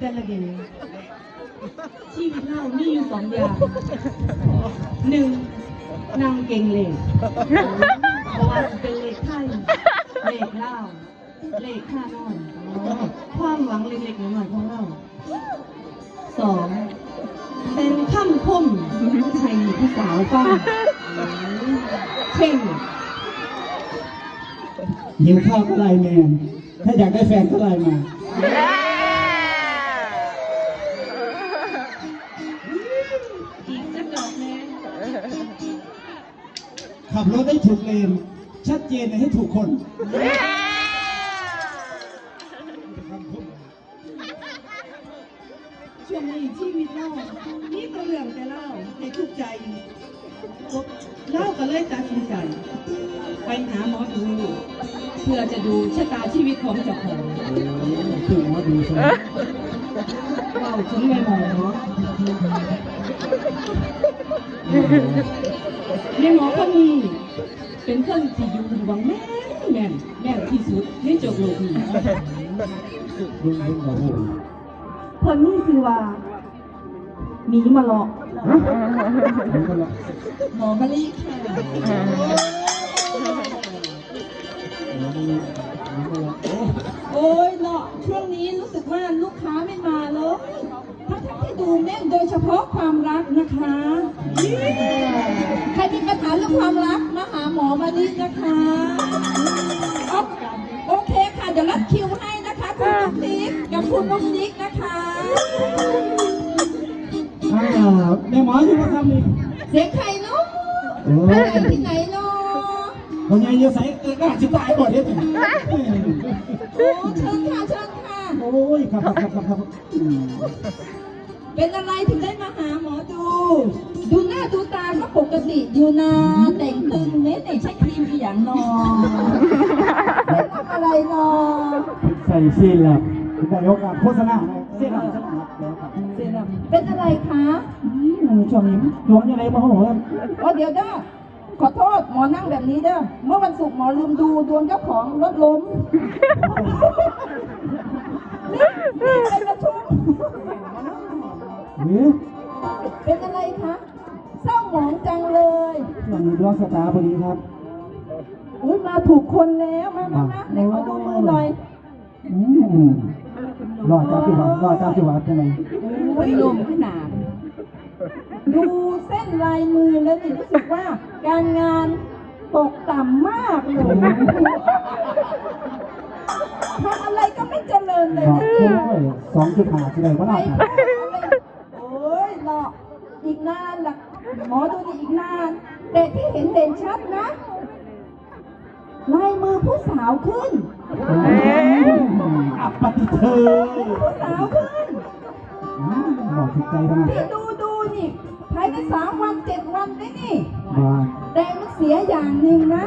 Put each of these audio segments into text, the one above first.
แต่ละเดย์ชีวิตเรามีอยู่สองอย่างหนึ่งนางเก่งเหล็กเพราะว่าเป็นเหล็กไทยเหล็กเล่าวเหล็กข้านอนความหวังเล็กๆน้อยๆของเราสองเป็นข้ามคมให้ผู้สาวฟังเข่งหิวข้าวก็ไลน์แมนถ้าอยากได้แฟนก็ไลน์มา ขับรถให้ถูกเลน ชัดเจนให้ถูกคนช่วงนี้ชีวิตเรานี่ก็เรื่องแต่เล่าในทุกข์ใจเล่าก็เลยตัดสินใจ ไปหาหมอดูเพื่อจะดูชะตาชีวิตของเจ้าของถึงมาดูใช่ไหมเล่าถึงแม่หมอ แม่หมอคนนี้เป็นคนที่อยู่ดวงแม่แม่แม่ที่สุดในจกโลกนี้เบิ่งเบิ่งกับโอ้คนนี้คือว่าหมีมาหลอกหมอมะลิค่ะโอ้ยเนาะช่วงนี้รู้สึกว่าลูกค้าไม่มาเลย ทั้งๆที่ดูแม่นโดยเฉพาะความรักนะคะใครมีปัญหาเรื่องความรักมาหาหมอมาดินะคะโอโอเคค่ะเดี๋ยวรัดคิวให้นะคะคุณนุ๊กนิกกับคุณนุ๊กนิกนะคะอ่าแม่หมออยู่มาทำนี่เสียงใครเนาะโอ้อะไรยที่ไหนเนาะคนใหญ่เยอะใส่เออน่าจะตายก่อนเนี่ยโอ้เชิญค่ะเชิญค่ะ โอ้ยครับครับครับครับครับอืม เป็นอะไรถึงได้มาหาหมอดู ดูหน้าดูตาก็ปกติอยู่นะแต่งตึงเน้นแต่ใช้ครีมอีหยังนอไม่ทำอะไรนอใส่ซีนแล้วได้โอกาสโฆษณาไหมเสียหลังจะหนักแล้วครับเซรั่มเป็นอะไรคะอืมช่วงนี้ดวงยังไงบ้างครับผมอ๋อเดี๋ยวเด้อขอโทษหมอนั่งแบบนี้เด้อ เมื่อวันศุกร์หมอลืมดูดวงเจ้าของรถล้มนี่นี่ไปประชุม หรือเป็นอะไรคะเศร้าหมองจังเลยช่วงนี้ดวงชะตาพอดีครับ อุ้ยมาถูกคนแล้วมามามาไหนขอดูมือหน่อยอืมรอดจ้าจิ๋วรอดจ้าจิ๋วใช่ไหมเป็นลมขนาดดูเส้นลายมือแล้วนี่รู้สึกว่า การงานตกต่ำมากเลยทำอะไรก็ไม่เจริญเลยบอกนะโอ้เนี่ยยสองจุดห้าที่ไหนก็ไปได้พูดอะไรโอ้ยเนาะอีกนานล่ะ หมอดูนี่อีกนาน แต่ที่เห็นเด่นชัดนะลายมือผู้สาวขึ้นอัปปฏิเธอผู้สาวขึ้นบอกถูกใจทั้งนั้นที่ดูดูนี่ภายในสามวันเจ็ดวันได้นี่บ้าแต่มันเสียอย่างหนึ่งนะ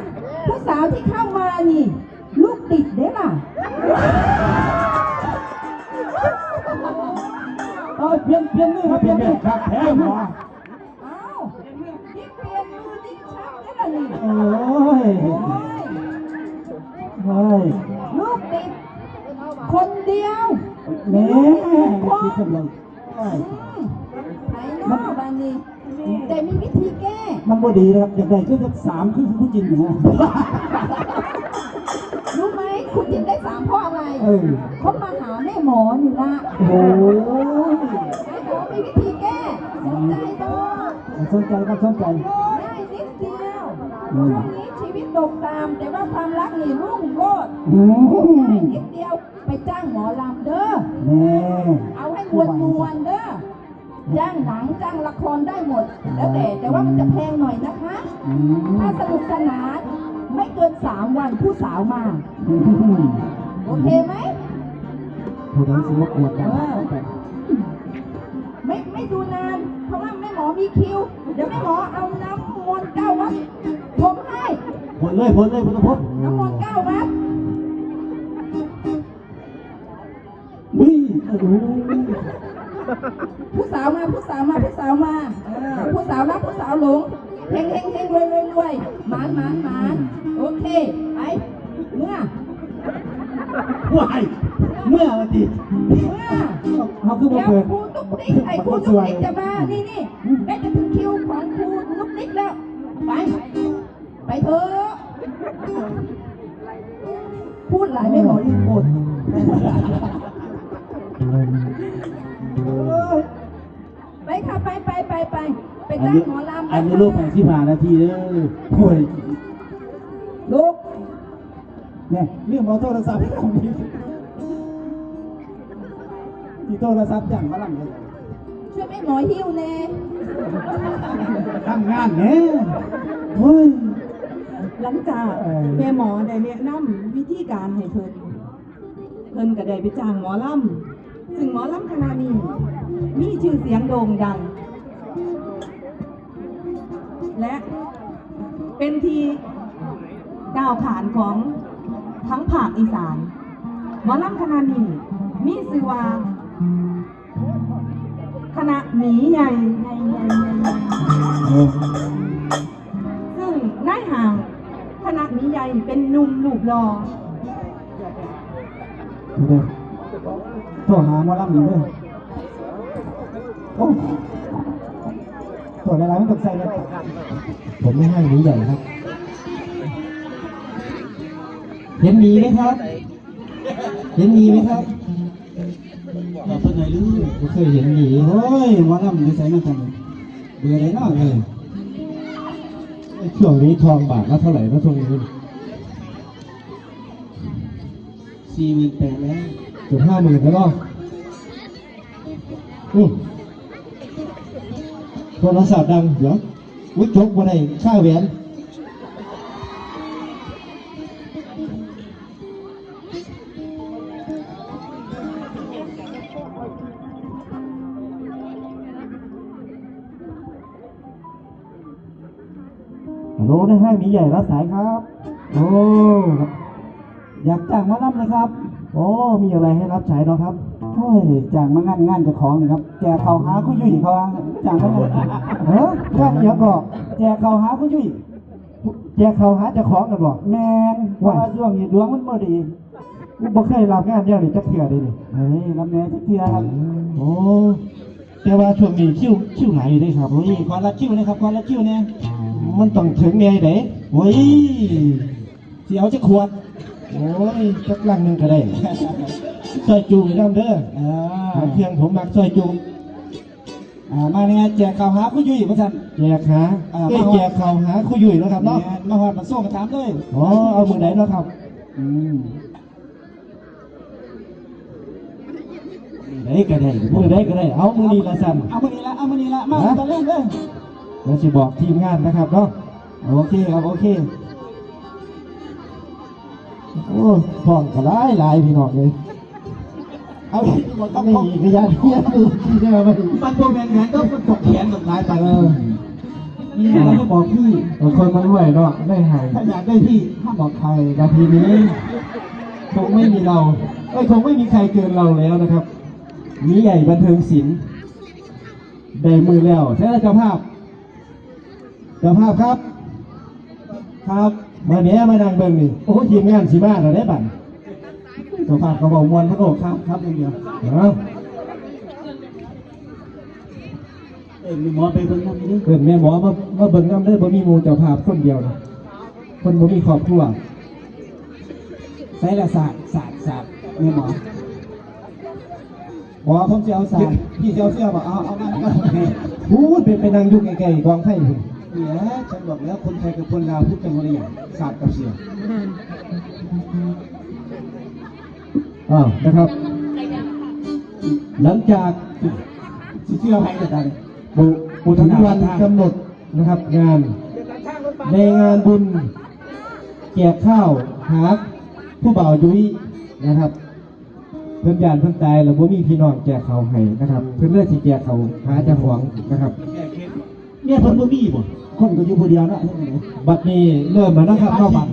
ผู้สาวที่เข้ามานี่ ลูกติดเด้ล่ะเอ้ยเปลี่ยนเปลี่ยนมือครับเปลี่ยนมือครับแท้หมออ้ ยโอ้ยเฮ้ยลูกติดคนเดียวแม่คิดสำเร็จอืมไหนเนาะบานนี้แต่มีวิธีแก้ มันบ่ดีนะครับอย่างใดก็จะสามคือผู้จริงนะรู้ไหมคุณจินได้สามเพราะอะไรเออเขามาหาแม่หมอนี่ละโอ้ยแม่หมอมีวิธีแก้สนใจเนาะสนใจครับสนใจได้นิดเดียว ช่วงนี้ชีวิตตกตาม แต่ว่าความรักนี่รุ่งโรจน์อืได้มนิดเดียวไปจ้างหมอลำเด้อ แม่เอาให้มวนมวนๆเด้อ จ้างหนังจ้างละครได้หมด แล้วแต่แต่ว่ามันจะแพงหน่อยนะคะ อืมถ้าสนุกสนานไม่เกินสามวันผู้สาวมา อืมโอเคไหม ผู้ใดสิมากวดกันไม่ไม่ดูนาน เพราะว่าแม่หมอมีคิว เดี๋ยวแม่หมอเอาน้ำมนต์เก้าวัด ผมให้ผลเลยผลเลยพุทธพจน์น้ำมนต์เก้าวัดวิ่งโอ้โหผู้สาวมาผู้สาวมาผู้สาวมาเออผู้สาวรักผู้สาวหลงเฮงเฮงเฮงรวยรวยรวยหมานหมานหมานโอเคไปเมื่อว้ายเมื่อวันที่เมื่อเขาคือเดี๋ยวเปิด ครูตุ๊กติ๊กไอ้ครูตุ๊กติ๊กจะมานี่นี่ใกล้จะถึงคิวของครูตุ๊กติ๊กแล้วไป ไปเถอะพูดหลายไม่หมอรีบหมดไปค่ะไปไปไปไปไปอันจ้างนี้หมอลำอันนี้ลูกแปดที่ผ่านนาทีเด้อโอ้ยลูกเนี่ยเรื่องเอาโทรศัพท์ของนี้ที่โทรศัพท์อย่างมาลังเลยช่วยแม่หมอหิ้วแน่ทำงานเนี่ยเฮ้ย หลังจากเออแม่หมอได้แนะนำวิธีการให้เพิ่นเพิ่นก็ได้ไปจ้างหมอลำซึ่งหมอลำคณะนี้มีชื่อเสียงโด่งดัง และเป็นที่ก้าวขานของทั้งภาคอีสานหมอลำคณะนี้มีชื่อว่าคณะหมีใหญ่ใหญ่ใหญ่ใหญ่ใหญ่เออซึ่งนายห่าง คณะหมีใหญ่เป็นหนุ่มลูกรอเดี๋ยวโทรหาหมอลำอยู่เลยโอ้ตัวอะไรไม่ตกใจเลยผมไม่ให้หมีใหญ่ครับ เห็นหมีไหมครับ เห็นหมีไหมครับเราเป็นไงลือผมเคยเห็นหมีโอ้ยหมอลำไม่ใส่ไม่ทำเบื่อเลยเนาะเออ ช่วงนี้ทองบาทละเท่าไหร่นะช่วงนี้สี่หมื่นแปดแล้วเกือบห้าหมื่นแล้วเนาะอืมโทรศัพท์ดังเดี๋ยววุ้ยจกมาได้ค่าแหวน หลในห้างมีใหญ่รับสายครับ โอ้ครับอยากจ้างมารับนะครับ โอ้มีอะไรให้รับใช้เนาะครับโอ้ยจ้างมางานงานจ้าของนะครับแจกเขาหาคุณยุ่ยเขาว่าจ้างมางานเออแค่เดียวก็แจกเขาหาคุณยุ่ยแจกเขาหาจ้าของกันบ่แมนว่าช่วงนี้ดวงมันบ่ดีบ่เคยรับงานเดียวนี่จักเทื่อเด้นี่เฮ้ยรับแหน่จักเทื่อครับโอ้แต่ว่าช่วงนี้คิวคิวหลายอยู่ด้ครับโอ้ยขอละคิวนะครับขอละคิวเนี่ย มันต้องถึงไงเด้โอ้ยเสียวจะขวด โอ้ยสักลังหนึ่งก็ได้ซอยจูอีกน้ำเด้ออ่าหาเพียงผมมักซอยจูอ่ามาเนี่ยแจกข่าวหาคุณยุ่ยมาสั่นแจกหาอ่าเอ้ยแจกข่าวหาคุยยุ่ยแล้วครับเนาะเนี่ยมาหอดมาส่งมาถามเลยอ๋อเอามือไหนเนาะครับอืมมือไหนก็ได้มือไหนก็ได้ เอามือนี้ละสั่นเอามานี่ละเอามานี่ละมาตะเล่นเลย แล้วสิบอกทีมงานนะครับเนาะโอเคครับโอเคโอ้ท้องกระไรหลายพี่น้องเลยเอาที่หมดต้องนี่พกกระยานเทียนดูที่เนี่ยมันมันโดนแมนๆก็มันตกแขนตกท้ายไปเออนี่เราก็บอกพี่บางคนมันรวยเนาะได้หายถ้าอยากได้พี่ห้ามบอกใครนาทีนี้คงไม่มีเราเอ้ยคงไม่มีใครเกินเราแล้วนะครับมีใหญ่บันเทิงศิลป์ได้มือแล้วใช่แล้วเจ้าภาพเจ้าภาพครับ ครับมาเนี้ยมานั่งเบิ่งนี่โอ้ทีมงานสีมาเราได้บัตรเจ้าภาพก็บอกมวนพระโอกครับครับอย่างเดียวเอาเออมีหมอไปเบิ่งน้ำนี่เกิดแม่หมอมามาเบิ่งน้ำได้อบ่มีหมูเจ้าภาพคนเดียวนะคนบ่มีครอบครัวใส่ละศาสตร์ศาสตร์ศาสตร์แม่หมอหมอผมจะเอาศาสตร์พี่จะเอาเสื้อบอกเอาเอามาก็ได้พูดเป็นไปนั่งอยุ่งไกลๆกองไผ่พุ่น เนี่ยฉันบอกแล้วคนไทยกับคนลาวพูดกันคนละอย่างศาสตร์กับเสืออ้าวนะครับ หลังจากสิเสื้อไทยจะได้บุบุถึงวันกำหนดนะครับงาน ในงานบุญแจกข้าวหาผู้บ่าวยุ้ยนะครับ เพื่อนยานเพื่อนตายแล้วบ่มีพี่น้องแจกเขาวให้นะครับ เพื่อนเลือกที่แจกเขาวหาเจ้าของนะครับ เนี่ยเพิ่นบ่มีบ่คนก็อยู่ผู้เดียวนะบัดนี้เริ่มมานะครับเข้าบัตร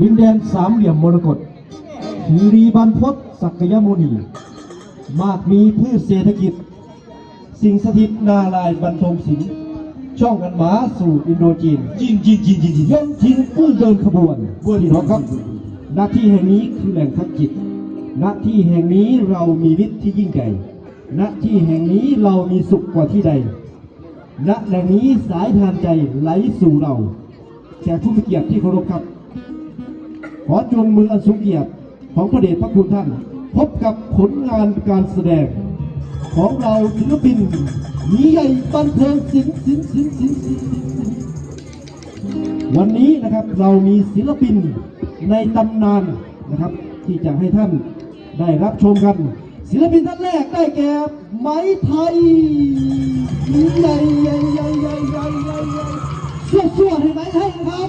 ดินแดนสามเหลี่ยมมรกตคีรีบันพศศักยมุนี มากมีพืชเศรษฐกิจ สิ่งสถิตนาลายบรรทมศิลป์โชช่องกันหมาสู่อินโดจีนยิงยิงยิงยิงยิงยนต์ทิ้งผู้เดินขบวนพี่น้องครับ หน้าที่แห่งนี้คือแหล่งทักจิต หน้าที่แห่งนี้เรามีมิตรที่ยิ่งใหญ่หน้าที่แห่งนี้เรามีสุขกว่าที่ใด ณแหล่งนี้สายทานใจไหลสู่เราแขกผู้มีเกียรติที่เคารพครับ ขอจงมืออันสูงเกียรติของพระเดชพระคุณท่าน พบกับผลงานการแสดง ของเราศิลปินหนีใหญ่บันเทิงศิลป์ศิลป์ศิลป์ศิลป์ศิลป์ศิลป์ศิลป์วันนี้นะครับเรามีศิลปินในตำนานนะครับ ที่จะให้ท่าน ได้รับชมกัน ศิลปินท่านแรกได้แก่ไหมไทยหใหญ่ใหญ่ใหญ่ใหญ่ใหญ่ใหญ่ใหญ่สู้ๆให้ไหมไทยนะครับ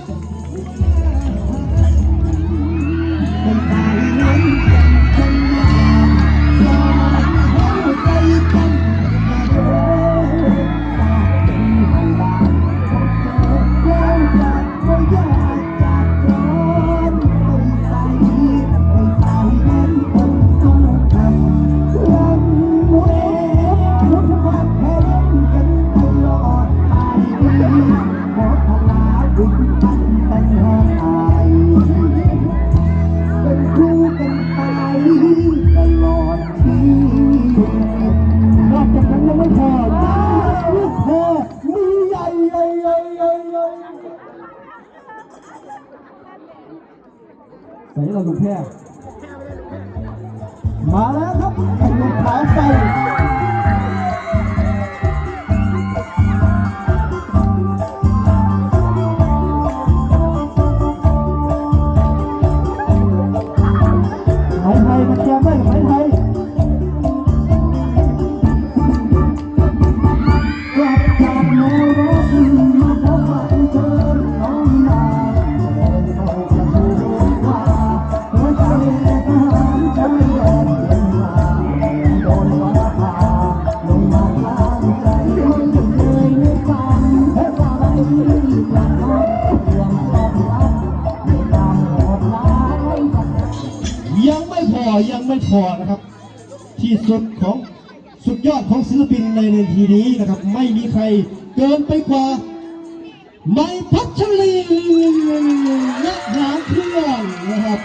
ทีนี้นะครับไม่มีใครเกินไปกว่าไม้พัชรีและหางเครื่องนะครับ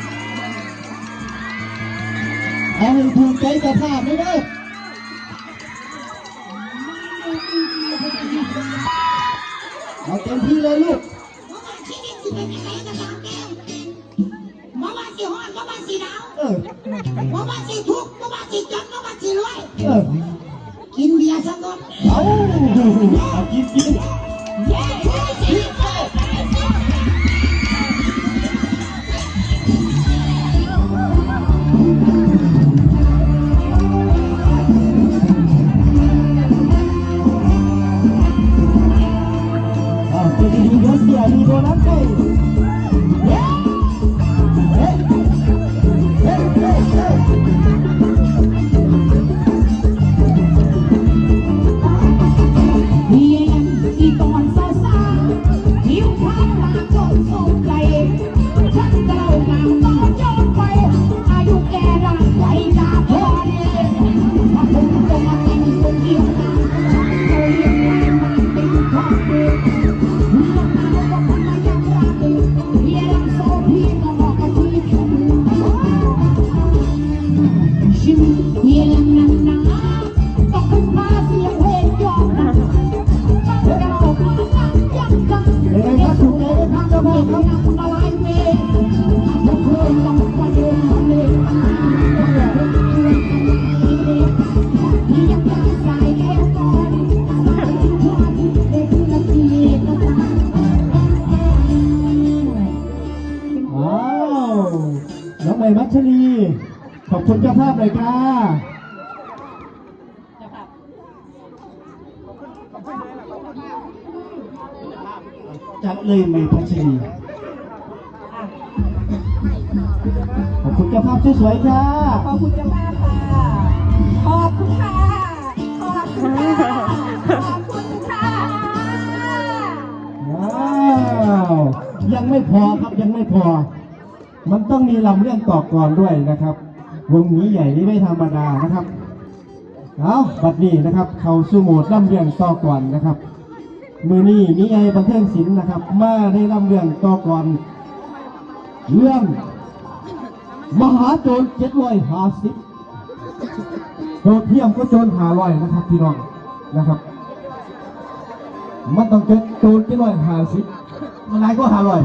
เอาให้ถูกใจกับภาพไหมเด้อเอาเต็มที่เลยลูกเพราะว่าชีวิตที่เป็นยังไงก็ตามแก้วเพราะว่าสิฮอดเพราะว่าสิหนาวเออเพราะว่าสิทุกข์เพราะว่าสิจนเพราะว่าสิรวย เออกินเบียร์ จัดเลยใหม่พัชรีขอบคุณเจ้าภาพสวยๆค่ะขอบคุณเจ้าภาพค่ะขอบคุณค่ะขอบคุณค่ะขอบคุณค่ะว้าวยังไม่พอครับยังไม่พอ มันต้องมีลำเรื่องต่อก่อนด้วยนะครับ วงนี้ใหญ่นี่ไม่ธรรมดานะครับ เอาบัดนี้นะครับ เขาสู่โหมดลำเรื่องต่อก่อนนะครับ มือนี้มีไอ้บันเทิงศิลป์นะครับ มาได้นำเรื่องต่อก่อน เรื่องมหาโจรเจ็ดร้อยห้าสิบโดดเทียมก็โจรหาร้อยนะครับพี่น้องนะครับ มันต้องเจ็ดโจรเจ็ดร้อยห้าสิบมันหลายก็หาร้อย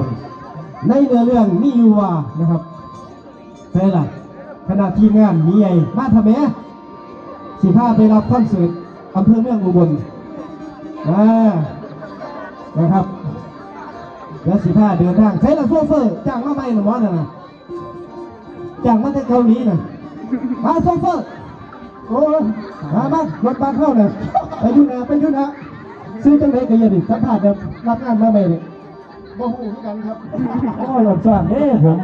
ในเนื้อเรื่องมีอยู่ว่านะครับใช่ล่ะขณะทีมงานมีไอ้มาทำไม สิพาไปรับคอนเสิร์ตอำเภอเมืองอุบลอ่านะครับแล้วสิพาเดินทางใช้ละโซเฟอร์จ้างมาไหมหรือมอน่ะนะจ้างมาจากเกาหลีน่ะมาโซเฟอร์โอ้ยมามารถบัสเข้าเนี่ยไปดูนะไปดูนะซื้อจังไดก็อยันดิสัมผัสแบบรับงานมาไหมเนี่ยบ่หูคือกันครับโอ้ยหลบซ่อนเด้ผม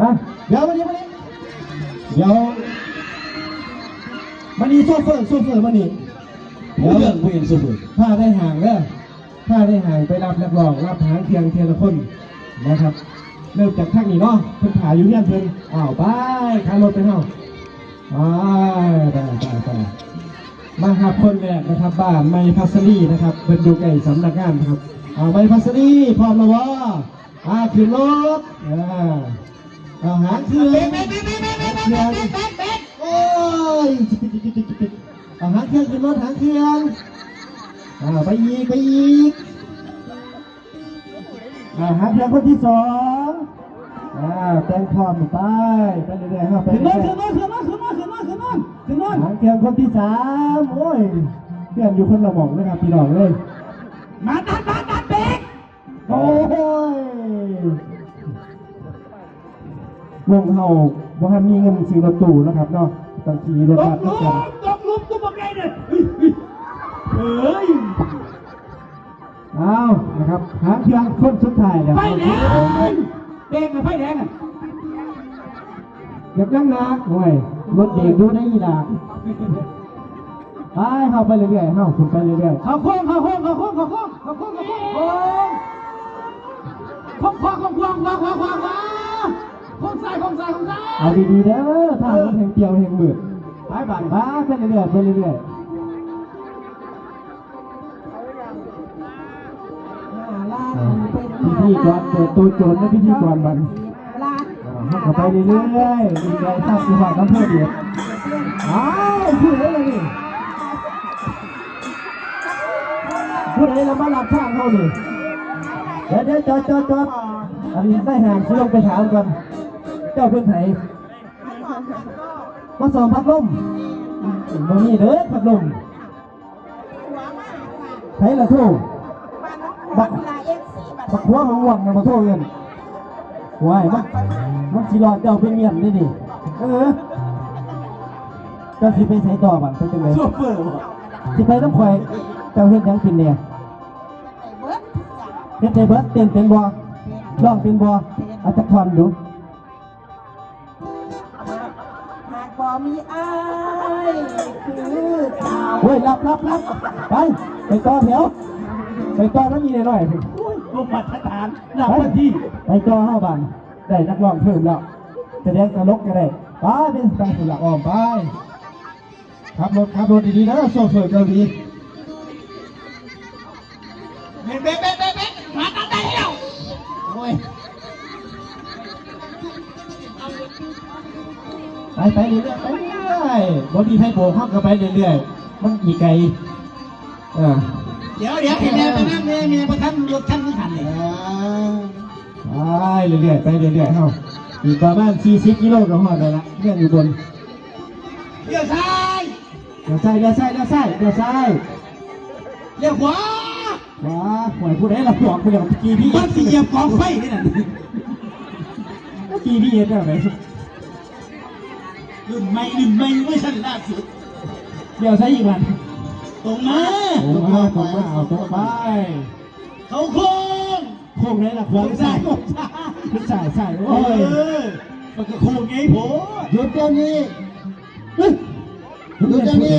ฮะเดี๋ยวมานี่มานี่ เดี๋ยวมานี่โซเฟอร์โซเฟอร์มานี่ผู้เรื่องผู้เห็นสูงถ้าได้ห่างเด้อถ้าได้ห่างไปรับนักร้องรับหางเทียงเทียละคนนะครับ เริ่มจากทางนี้เนาะเพิ่นถ่ายอยู่เฮียนเพิ่นอ้าวไปขายรถไปเฮาไปไปไปไปมาหาคนแรกนะครับ บ้านไมพัสลีนะครับเพิ่นดูไก่สำนักงานนะครับเอาไมพัสลีพร้อมแล้ววะอ่าขึ้นรถอ่า เอาหางเครื่องหางเครื่องโอ้ยจิกจิกจิกจิกจิกเอาหางเครื่องขึ้นรถหางเครื่องอ่าไปอีกไปอีกอ่าหาเพียงคนที่สองอ่าแตงพร้อมไปไปเรื่อยๆครับไปขึ้นรื่นอยขึ้นนขึ้นนขึ้นนขึ้นนขึ้นนขึ้นนๆหาเพียงคนที่สามโอ้ยเพื่อนอยู่คนละหม่องนะครับพี่น้องเลยมาดันดันดันเบรกโอ้ย วงเฮาบ่ทันมีเงินซื้อรถตู้นะครับเนาะต้องขี่รถตบักสลุด้วยกันมตกลุมกูบอกไงเนี่ยเฮ้ยเอานะครับหาเพียงคนสุดท้ายแล้วไฟแดงเบรกกับไฟแดงอะเก็บยังนักโอ้ยรถเด็กดูได้ยีดาไปเข้าไปเรื่อยๆเข้าขึ้นไปเรื่อยๆเขาโค้งเขาโค้งเขาโค้งเขาโค้งเขาโค้งเขาโค้งโค้งโค้งโค้งโค้งโค้งโค้งโค้งโค้งโค้งซ้ายโค้งซ้ายโค้งซ้ายเอาดีๆเด้อทางรถแห่งเดียวแห่งหมืดไปไปไปไปเรื่อยๆไปเรื่อยเป็นพิธีกรเปิดตัวโจรและพิธีกรบันให้เข้าไปเรื่อยๆดีใจทราบสุภาพน้ำเพื่อเดียดอ้าวพูดอะไรเลยนี่พูดอะไรแล้วมาหลับข้างเขาดิเดี๋ยวเดี๋ยวจอดจอดจอดอันนี้ได้ห่างซื้อลงไปถามกัน เจ้าเป็นไผมาสอบพัดลมบ่มีเด้อพัดลมไผละทู่บักบักหัวของว่วงนะมาโทษเงินว้ายมันมันสิรอดเจ้าเป็นเมียนนี่ดิเออเจ้าสิไปใช้ต่อบันเป็นจังไดโชเฟอร์วะสิไปน้ำข่อยเจ้าเฮ็ดหยังเป็นเนี่ยเฮ็ดได้เบิดเต้นเป็นบ่ร้องเป็นบ่เอาจักทอนดู เจ้าเฮ้ยรับรับรับไปไปต่อแถวไปต่อน้ำมีหน่อยๆลงมาตรฐานหนักพันที่ไปต่อห้าบานได้นักร้องเพิ่มแล้วแสดงตลกก็ได้ไปเป็นไปสุดละอ้อมไปขับรถขับรถดีๆนะโซเฟอร์เกาหลีเบ๊ะเบ๊ะเบ๊ะเบ๊ะเบ๊ะมาตั้งแต่แล้วโอ้ยไปไปเรื่อยๆไปเรื่อยๆบนดีไทยโบกเข้ากันไปเรื่อยๆ มันอีกไกลอ่าเดี๋ยวเดี๋ยวให้แม่ไปนั่งแม่แม่ประทันรถท่านไม่ทันเลยไปเรื่อยๆไปเรื่อยๆเฮาอีกประมาณ40กิโลก็ฮอดแล้วละเรื่องอยู่บนเดี๋ยวซ้ายเดี๋ยวซ้ายเดี๋ยวซ้ายเดี๋ยวซ้ายเดี๋ยวซ้ายเดี๋ยวขวาว้าหวยผู้ใดละบอกผู้เดียวกี่พี่มันสิเหยียบกองไฟนี่น่ะกี่พี่เอ็ดได้ไหมรุ่นใหม่รุ่นใหม่ไม่ใช่ล่าสุด เดี๋ยวใช้อีกวันตรงมาตรงมาตรงมาเอาตรงไปเขาโค้งโค้งไหนล่ะโค้งใส่ใส่โค้งซ้ายใส่ใส่เอโอ้ยอมันก็โค้งไงโผหยุดเดี๋ยวนี้หยุดเดี๋ยวนี้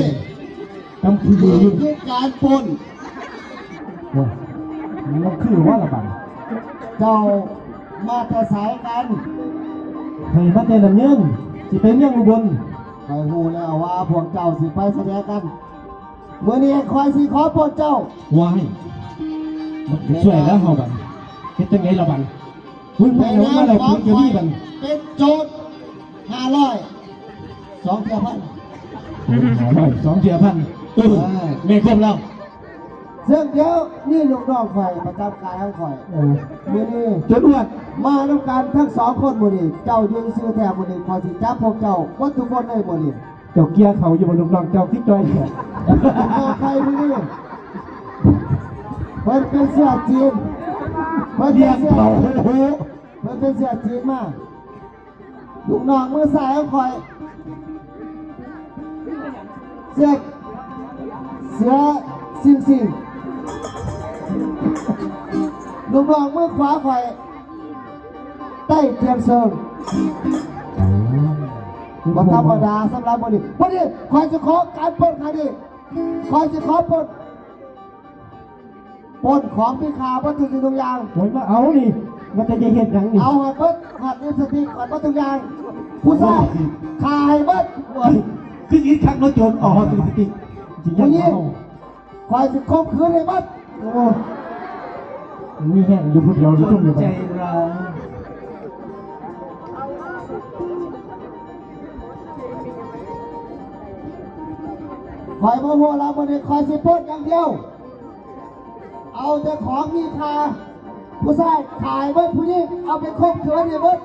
กำคืออยู่อยู่คือการปล้นมันคือว่าละบังเจ้ามาแต่สายกันเฮ้ยมาเจอลำเนียงสิเป็นเมี่ยงอุบล คอยหูแล้วว่าพวกเจ้าสิไปแสดงกันเมื่อนี้คอยสิขอโปรดเจ้า วายมันช่วยแล้วเฮาบันเฮ็ดจังไงล่ะบันมึงในมาแล้วนามาแล้วขอมึงงอยู่คอนี่ยบันเป็นโจทย์ห้าร้อยสองเพียพัน หาร้อยสองเทียพันเออแม่ครบแล้ว ซึ่งเดี๋ยวนี่ลูกน้องคอยประจำกายของคอยเออมือนี้จนอ้วนมาต้องการทั้งสองคนมือนี้เจ้ายืนซื้อแถมมือนี้คอยสิจับพวกเจ้าวัตถุกคนเลยมือนี้เจ้าเกียร์เขาอยู่บนลูกน้องเจ้าคิดจอยเถอะลูกน้องใครมือนี้เพิ่นเป็นเสื้อจีนเพิ่นเกีเป็ยนร์เสื้อเขาโอ้โหเพิ่นเป็นเสื้อจีนมาลูกน้องมือซ้ายของคอย เสื้อเสื้อสิงสิง ลูกน้องมือขวาคอยใต้เทียนเซิงบ่ธรรมดาสำหรับวันนี้วันนี้คอยจะขอการปล้นครั้งนี้คอยจะขอปล้นปล้นของพี่ขาวัตถุสิ่งทุกอย่างโอ้ยมาเอานี่มันจะจะเฮ็ดหยังนี่เอาให้เบิดหัดนิสติก่อนวัตถุกอย่าง ผู้ชายขายเบิดโอ้ยคืออีกครั้งเราโจรอ๋อติติจริงยังเอาคอยจะคบคืนให้เบิด โอ้มีแห้งอยู่ผู้เรือทุ่มอยู่ใจไปร้ายคอยมาหัวเราวันนี้คอยสิปล้นอย่างเดียว เอาแต่ของมีค่าผู้ชายขายเบิดผู้หญิงเอาไปคบคืนให้เบิด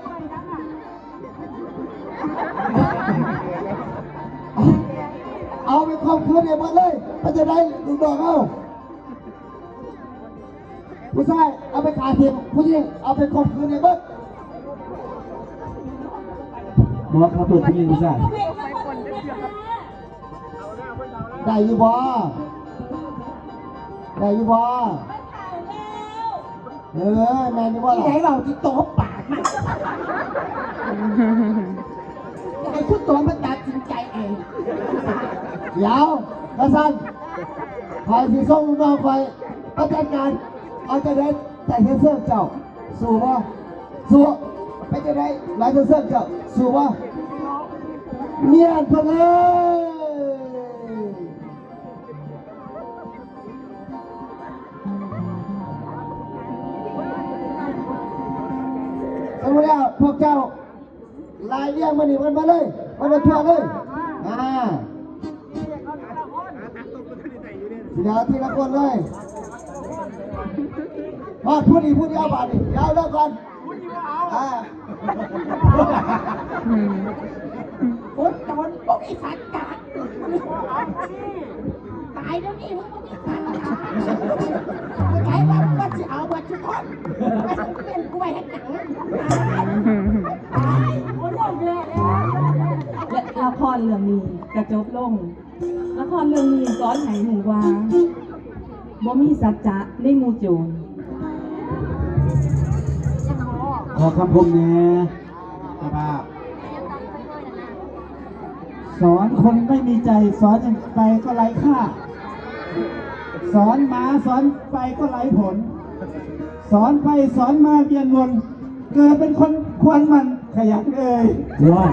เอาไปครอบคืนเนี่ยหมดเลยมันจะได้ลูดอกเอา ผู้ชายเอาไปขายเทียมผู้หญิงเอาไปครอบคืนเนี่ยหมดหมอเขาเปิดผู้หญิงผู้ชายได้อยี่บ่ได้อยี่บ่เออแม่นี่ว่าที่ไหนเราที่โต๊ะปากมันไอ้ผู้ตัวมันตัดสินใจเองเดี๋ยวกระสันคอยสิส่งลูกน้องคอยประจัดการ เอาจะได้แต่เฮเสื้อเจ้า สู้บ่สู้ไปจะได้หลายเสื้อเจ้า สู้บ่เมียนพะเลยสมมติแล้วพวกเจ้าลายเลี้ยงมันนี่มันมาเลยมันมาทั่วเลยอ่าเดี๋ยวทีละคนเลย มาพูดดีพูดเดียวบาดดิเดี๋ยวเลิกก่อนอ่าโอ๊ยตอนบอกไอ้สัตว์กัดตายแล้วนี่มึงบอกไอ้สัตว์กัดใช้ว่ามึงก็จะเอาบัตรทุกคนมันเป็นกล้วยให้หนังตายโอ้ยโดนเลยและละครเรื่องนี้กระจบลงละครเรื่องนี้สอนให้หูว่าบ่มีสัจจะในหมู่โจร อคำคมแน่สภาพสอนคนไม่มีใจ สอนไปก็ไร้ค่า สอนมาสอนไปก็ไร้ผล สอนไปสอนมาเวียนวน เกิดเป็นคนควรมันขยันเอ่ยว่า